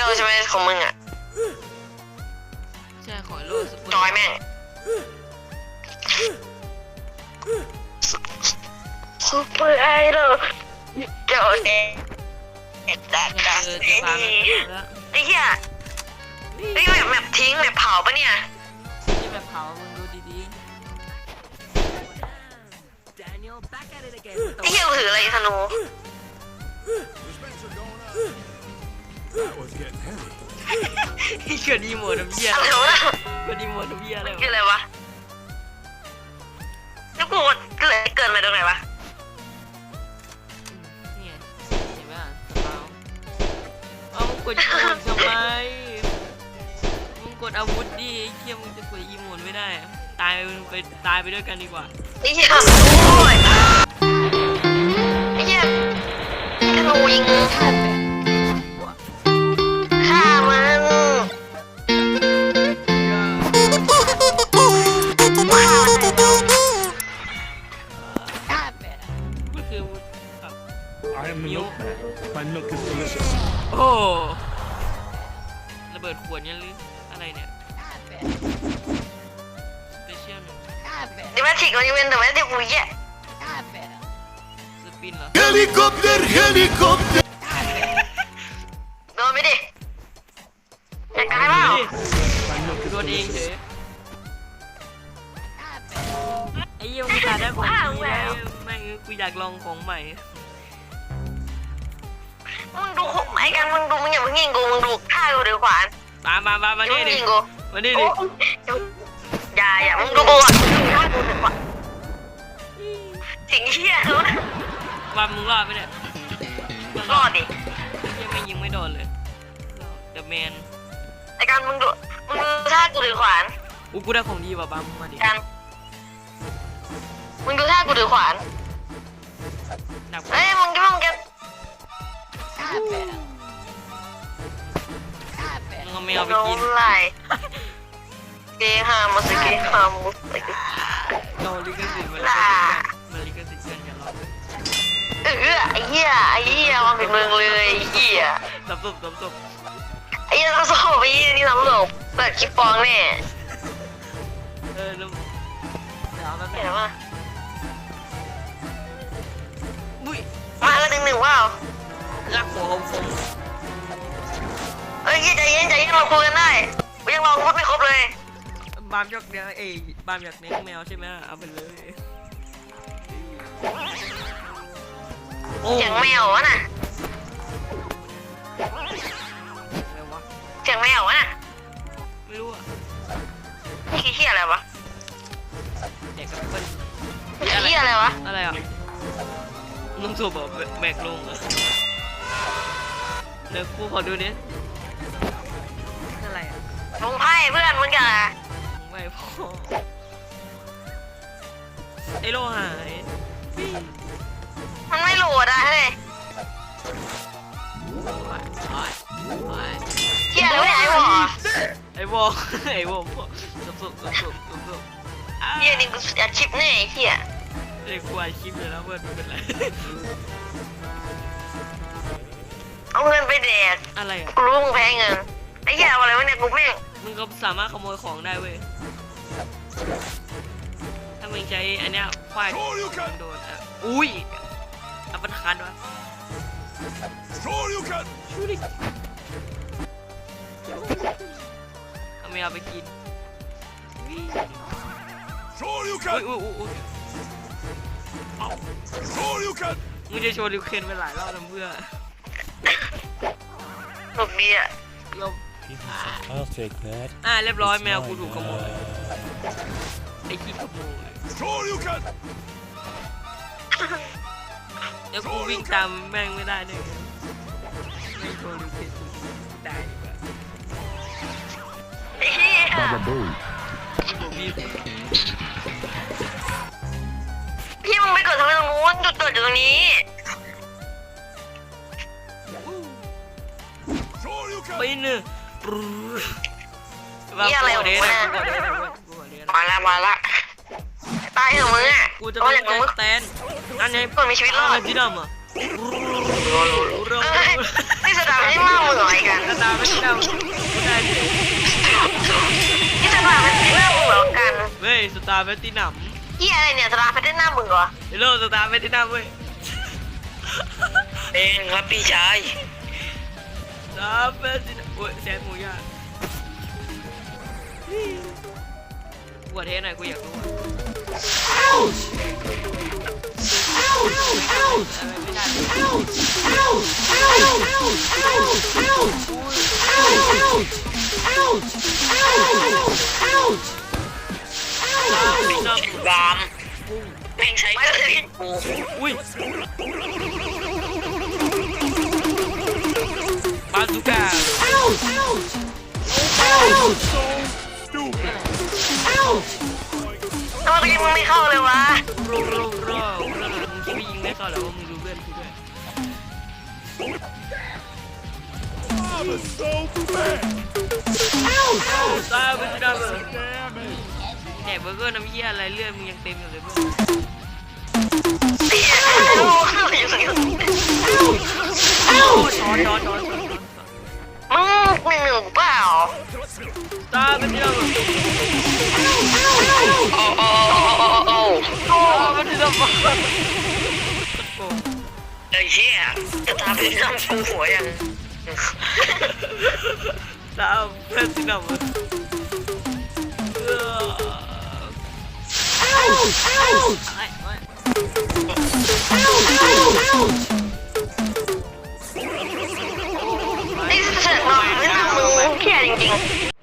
ดอลใช่ไหมของมึงอะใช่ขอโลดสปุจอยแม่งซูเปอร์ไอดอลจ้าเด็กดักดักนี่ไอ้เหี้ยไอ้ยแบบแบบทิ้งแบบเผาปะเนี่ยที่แบบเผามึงดูดีๆไอ้เหี้ยถืออะไรธนู เกิดดีหมดน้ำเยี่ยอะไรวะเกิดดีหมดน้ำเยี่ยอะไรคือวะอะไรวะแล้วกูเกิดเกิดมาตรงไหนวะเนี่ยเห็นไหมอะสเปาเอามึงกดอีโมดทำไมมึงกดอาวุธดิไอ้เหี้ยมึงจะกดอีโมดไม่ได้อะตายไปตายไปด้วยกันดีกว่าไอ้เหี้ยโอ้ยไอ้เหี้ยธนูยิง เบิดขวดเนี่ยหรืออะไรเนี่ยสเปเชียลหนึ่งเดี๋ยวแม่ถิกมันยังเป็นแต่แม่ถิกกูแย่สปินเหรอ Helicopter, helicopter. โดนไปดิอยากตายเปล่า My milk is โดนเองเฉ delicious. ยไอ้เหี้ยังไม่ทันได้ของดีแล้วแม่งกูอยากลองของใหม่มึงดูไอ้กันมึงดูมึงอย่าเพิ่งยิงกูมึงดูฆ่ากูเดี๋ยว ขวานมามามามาอย่านี่เพิ่งดิยิงกูมานี่โอ้ดิยอย่าอย่ามึงดูกูก่อนฆ่ากูเดี๋ยวขวานสิ่งเหี้ยรู้นะว่ามึงรอดไหมเนี่ยรอดดิยังไม่ยิงไม่โดนเลยเดอะแมนไอ้กันมึงดูมึงดูท่ากูถือขวานอู้กูได้ของดีว่ะบ้ามึงมาดิกันมึงดูท่ากูถือขวานดักเอ้ยมึงมึงแกมึงเอาไปกินนไล่เกฮามุสเกฮามุสเกโดนลิขสิทธิ์มันลิขสิทธิ์กันมันลิขสิทธิ์กันอย่ารอเออไอ้เหี้ยไอ้เหี้ยมาเป็นเมืองเลยไอ้เหี้ยสับสบสับสบไอ้เหี้ยต้องสอบไอ้เหี้ยนี่ทำหลบเปิดคลิปฟองแน่เออแล้วเดี๋ยวเอาแป๊บนึเห็นงไหมอุ้ยมาก็หนึ่งหนึ่งว้าวรักหัวของผม เอ้ยใจเย็นใจเย็นเราคุยกันได้กูยังลองพูดไม่ครบเลย บามอยากเลี้ยงเอ้ยบามอยากเลี้ยงแมวใช่ไหมเอาไปเลยโอ้เสียงแมววะน่ะอะไรวะเสียงแมววะน่ะไม่รู้อะนี่คือเหี้ยอะไรวะเด็กกับเปิ้ลนี่คือเหี้ยอะไรวะอะไรอะนุ่งสูบแบบแบกลงเหรอเดี๋ยวกูขอดูดิอะไร อะลุงไพ่เพื่อนมึงกันอะไม่พอไอโลหายมันไม่โหลดอะเฮ้ยเหี้ยอะไรวะไอ้หมอไอวอลไอวอลสุบสุบสุบสุบสุบสุบเหี้ยนี่กูอัดคลิปแน่ไอ้เหี้ยเด็กกูอัดคลิปเลยนะเพื่อนไม่เป็นไรเอาเงินไปแดกอะไรอะกูรู้มึงแพ้เงิน ไอ้เหี้ยเอาอะไรวะเนี่ยกูแม่งมึงก็สามารถขโมยของได้เว้ย ถ้ามึงใช้อันเนี้ยควาย Sure you มึ can. งโดนอะอุ้ยอัปเปอร์คัทวะ Sure you can. ชูดิเอาไม่เอาไปกินอุ้ย Sure you อุ้ย can. อุ้ยอุ้ย Sure you can. มึงจะโชว์ลิวเคนไปหลายรอบแล้วเพื่อหนุกดีอะเรา I'll take that. อ่าเรียบร้อย It's แมวกู mine ถูกขโมย now. ไอ้ขี้ขโมย Sure you can. เดี๋ยวกูวิ่งตามแม่งไม่ได้ด้วยไงไม่โชว์ลิวเคนกูได้ดีกว่าไอ้เหี้ย Baba Booey. ผมมีพี่มึงไปกดทำไมตรงนู้นจุดเกิดอยู่ตรงนี้ Sure you ไป can. หนึ่ง ปรู๊ดว่ากูขอเดทนะกูขอเดทนะเว้ยกูขอเดทนะมาละมาละตายเถอะมึงอะกูจะเอาไม่อย่างมึงแตนนั่นไงคนมีชีวิตรอดที่ดำอะเอ้ยนี่สตาร์ไม่ได้หน้ามึงเหรอไอ้กันสตาร์ไม่ได้ไม่ได้เลยนี่สตาร์เป็นหน้ามึงเหรอกันเว้ยสตาร์แพตตินัมเฮียอะไรเนี่ยสตาร์เป็นหน้ามึงเหรอเฮลโลสตาร์แพตตินัมเว้ยเองครับพี่ชายสตาร์แพตตินัม โอ้ยแซนหมูย่างปวดเทสหน่อยกูอยากรู้อะอะไรไม่ได้บามแม่งใช้ไม่กระเลยดิ่งกูอุ้ย บาซูก้า Stupid. ทำไมกูยิงมึงไม่เข้าเลยวะโรโรโรมึงคิดว่ยิงไม่เข้าเหรอว่ามึงดูเพื่อนกูด้วย I'm so fat. ตาเป็นดาว Damn it. แหนเบอร์เกอร์น้ำเยี่ยอะไรเลือดมึงยังเต็มอยู่เลยเพื่อนเฮียรู้เข้าอยู่สักอย่าช้อนช้อนช้อน ช้อนมึงหนึ่งหนึ่งเปล่าตาเป็นดาวโอ้โอ้โอ้โอ้โอ้ตาเป็นดาวไอ้เหี้ยจะตามไปทำกูหัวยังตาเป็นดาวไหน้า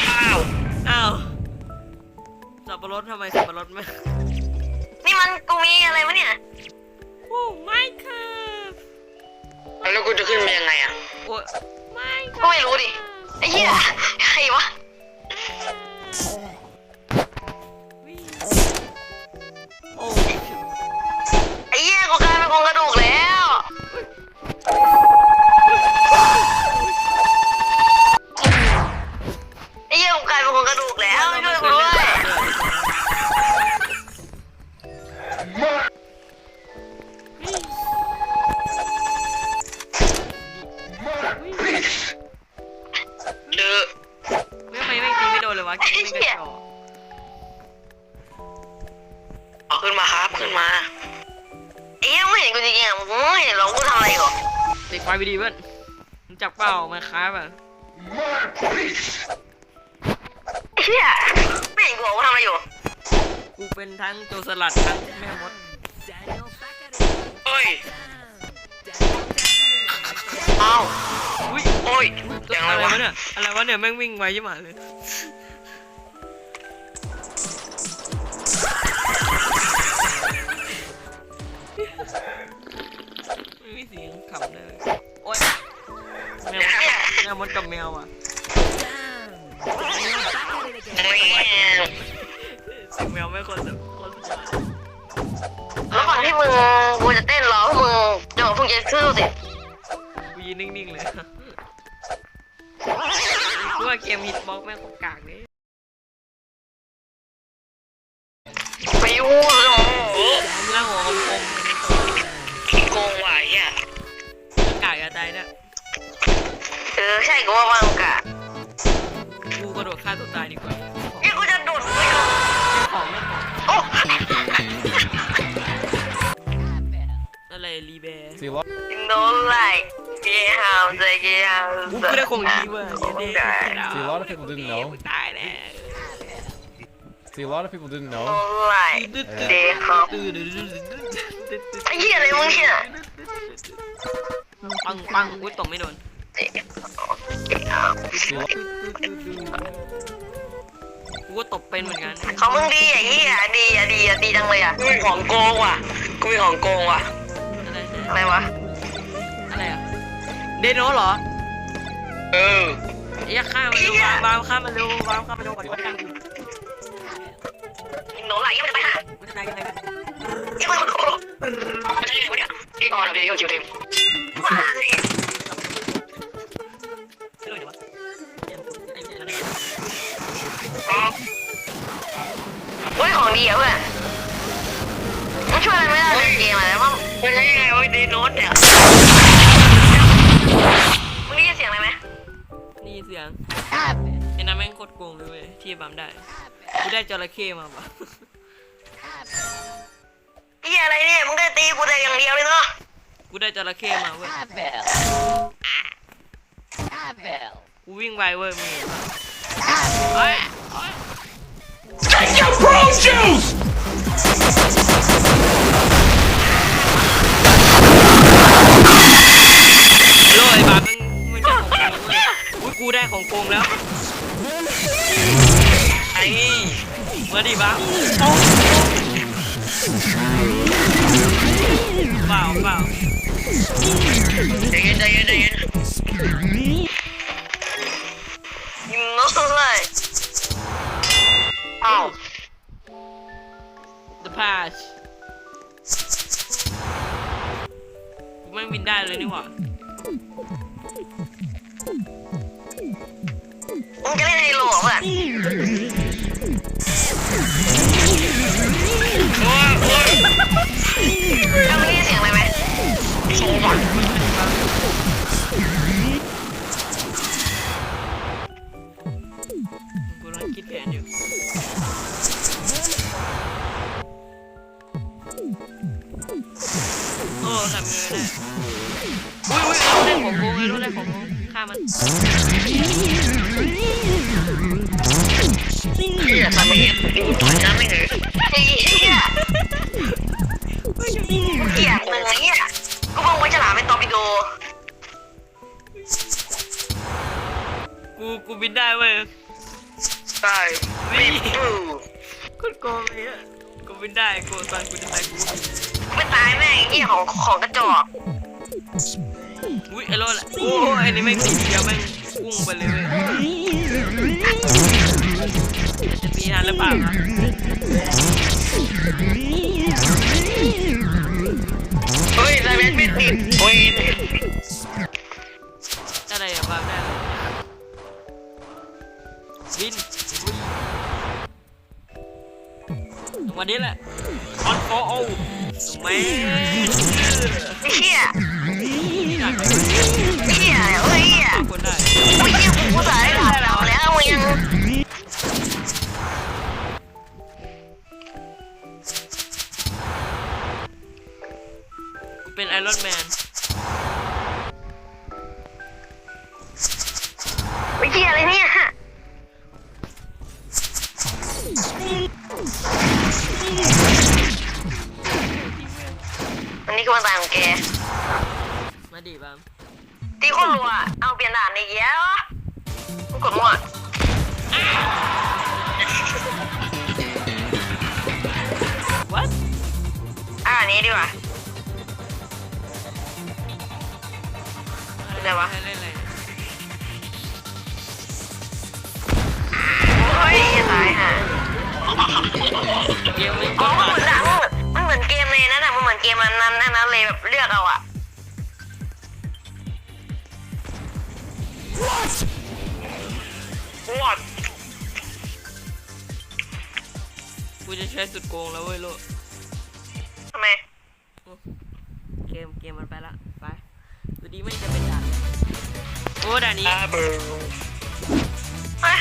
อ้าวอ้าวสับปะรดทำไมสับปะรดไม่นี่มันกูมีอะไรวะเนี่ย โอ้ไม่ค่ะแล้วกูจะขึ้นมายังไงอะ โอ้ไม่กูไม่รู้ดิ ไอ้เหี้ยใครวะ รับขึ้นมาไอ้เหี้ยมึงเห็นกูจริงๆอะมึงไม่เห็นหรอกกูทำอะไรก่อนเด็กไฟไปดีเพื่อนมึงจับเป้ามาค้าป่ะไอ้เหี้ยไม่เห็นกูบอกกูทำอะไรอยู่กูเป็นทั้งโจรสลัดทั้งแม่มดเฮ้ยอ้าวอุ้ยโอ้ยตัวยังอะไงไรวะวะเนี่ยอะไรวะเนี่ยแม่งวิ่งไวยิ่งหมาเลย กับแมวอะแม่งเสียงแมวไม่คนสุดคนสุดยอดแล้วฝั่งที่มึงกูจะเต้นรอพวกมึงจนกว่าพวกจะสู้เสร็จกูยืนนิ่งๆเลยกูว่าเกมฮิตบ็อกแม่งโคตรกากเลยไปยูเลยโอ้ร่างหัวคมขี้โกงว่ะไอ้เหี้ยๆกากอย่าตายเนี่ยเออใช่กูว่าว่างกะกูกระโดดฆ่าตัวตายดีกว่านี่กูจะโดดไปก่อนของไม่ของโอ้อะไรรีแบร์ See what? โดนไล่เกี่ยวใจเกี่ยวกูไม่ได้คงดีเว้ยเย็นดี See, a lot of people didn't know. ตายแล้ว See, a lot of people didn't โด know. นไล่เดย์ครับตื่นตื่นตื่นไอ้เหี้ยอะไรมึงเนี่ยปังปังอุ้ยตบไม่โดน กูก็ตบเป็นเหมือนกันของมึงดีไอ้เหี้ยดีอะดีอะดีจังเลยอะกูมีของโกงว่ะกูมีของโกงว่ะอะไรเนี่ยอะไรวะอะไรอะเดโนเหรอเออไอ้ยาฆ่ามันเร็ววางวางฆ่ามันเร็ววางฆ่ามันเร็วก่อนก่อนกันหนูไหลยังไม่ได้ไปหากูจะไหนกันไหนกันยังไม่รู้ไม่ใช่ไงวะเนี่ยพี่ออนอะพี่คิวทีมไม่ วีอะเพื่อนมันช่วยอะไรไม่ได้เลยเกมอะไรบ้างม่ใช่ยังไงวะดีโน้ตเนี่ยมึงได้ยินเสียงอะไรไหมนี่เสียงไอ้น้ำแม่งโคตรโกงเลยเว้ยที่บัมได้กูได้จระเข้มาปะเหี้ยอะไรเนี่ยมึงก็ตีกูแต่อย่างเดียวเลยเนาะกูได้จระเข้มาเว้ยกูวิ่งไวเว้ยมึงเฮ้ย Take your pro juice! โลไอ้บาสมึงมึงจะของโกงเว้ยอุ้ยกูได้ของโกงแล้ว ไอ้มาดิบ้าเปล่าเปล่าใจเย็นใจเย็นใจเย็นยิงน้องเลยอ้าว Patch กูไม่บินได้เลยนี่หว่ามึงจะเล่นไฮโลเหรอเพื่อน อุ้ยอุ้ยรู้ได้ของโกงไอ้รู้ได้ของโกงฆ่ามันพี่อย่าทำอย่างนี้ต่อยน้ำไม่เหนื่อยไอ้เหี้ยเหี้ยมึงไอ้เหี้ยกูมองไว้ฉลามเป็นตอร์ปิโดกูกูบินได้เว้ยใช่ไม่ดูโคตรโกงเลยอะกูบินได้กูตอนกูจะตายกูไม่ตายแม่งเหี้ยของของกระจอก อุ้ยไอ้รถละโอ้ไอ้นี่แม่งตีเดียวแม่งพุ่งไปเลยเว้ยจะตีทันหรือเปล่าครับเฮ้ยไซเวนไม่ติดโอ้ยอะไรอะบ้างได้เลยบินอุ้ยวันนี้แหละออนโฟโอ้แม่เหี้ย คือวันตายของแก มาดิบ้ามตีคนรัวเอาเปลี่ยนด่านอีกแล้วกูกดมั่ววัดอ่าอันนี้ดีกว่าไหนวะให้เล่นอะไรเฮ้ยอย่าตายฮะเกมไม่อ๋ก็อมันผ่าเหมือนห อันนั้นเลยแบบเลือกเอาอะวอดกูจะใช้สุดโกงแล้วเว้ยโลกทำไม เกมเกมมันไปละไปดูดีไม่จะเป็นด่านโอ้ด่านนี้อาเบอร์เฮ้ย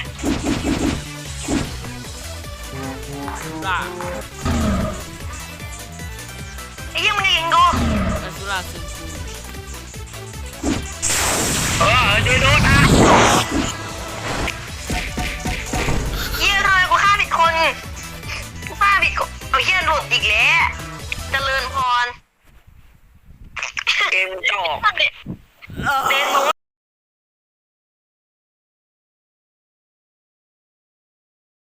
ล่าไอ้เหี้ยมัน ว่าซูซูเออดูดูนะเฮียทำไมกูฆ่าผิดคนกูฆ่าผิดคนเอาเฮียหลุดอีกแล้วจเจริญพรเกมจอกเดนโน้